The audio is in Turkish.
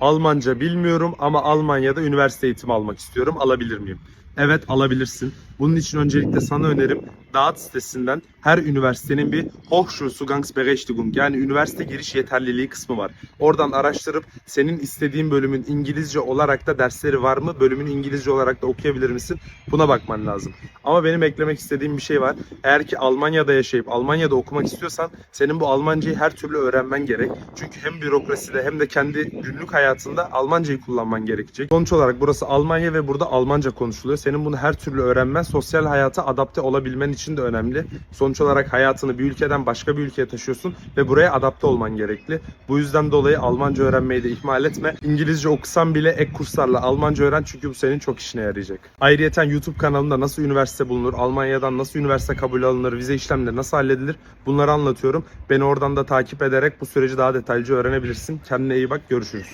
Almanca bilmiyorum ama Almanya'da üniversite eğitimi almak istiyorum. Alabilir miyim? Evet alabilirsin. Bunun için öncelikle sana önerim Dağıt sitesinden her üniversitenin bir Hochschulzugangsberechtigung yani üniversite giriş yeterliliği kısmı var. Oradan araştırıp senin istediğin bölümün İngilizce olarak da dersleri var mı? Bölümün İngilizce olarak da okuyabilir misin? Buna bakman lazım. Ama benim eklemek istediğim bir şey var. Eğer ki Almanya'da yaşayıp Almanya'da okumak istiyorsan senin bu Almancayı her türlü öğrenmen gerek. Çünkü hem bürokraside hem de kendi günlük hayatında Almancayı kullanman gerekecek. Sonuç olarak burası Almanya ve burada Almanca konuşuluyor. Senin bunu her türlü öğrenmen sosyal hayata adapte olabilmen için de önemli. Sonuç olarak hayatını bir ülkeden başka bir ülkeye taşıyorsun ve buraya adapte olman gerekli. Bu yüzden dolayı Almanca öğrenmeyi de ihmal etme. İngilizce okusan bile ek kurslarla Almanca öğren çünkü bu senin çok işine yarayacak. Ayrıyeten YouTube kanalımda nasıl üniversite bulunur, Almanya'dan nasıl üniversite kabul alınır, vize işlemleri nasıl halledilir bunları anlatıyorum. Beni oradan da takip ederek bu süreci daha detaylıca öğrenebilirsin. Kendine iyi bak, görüşürüz.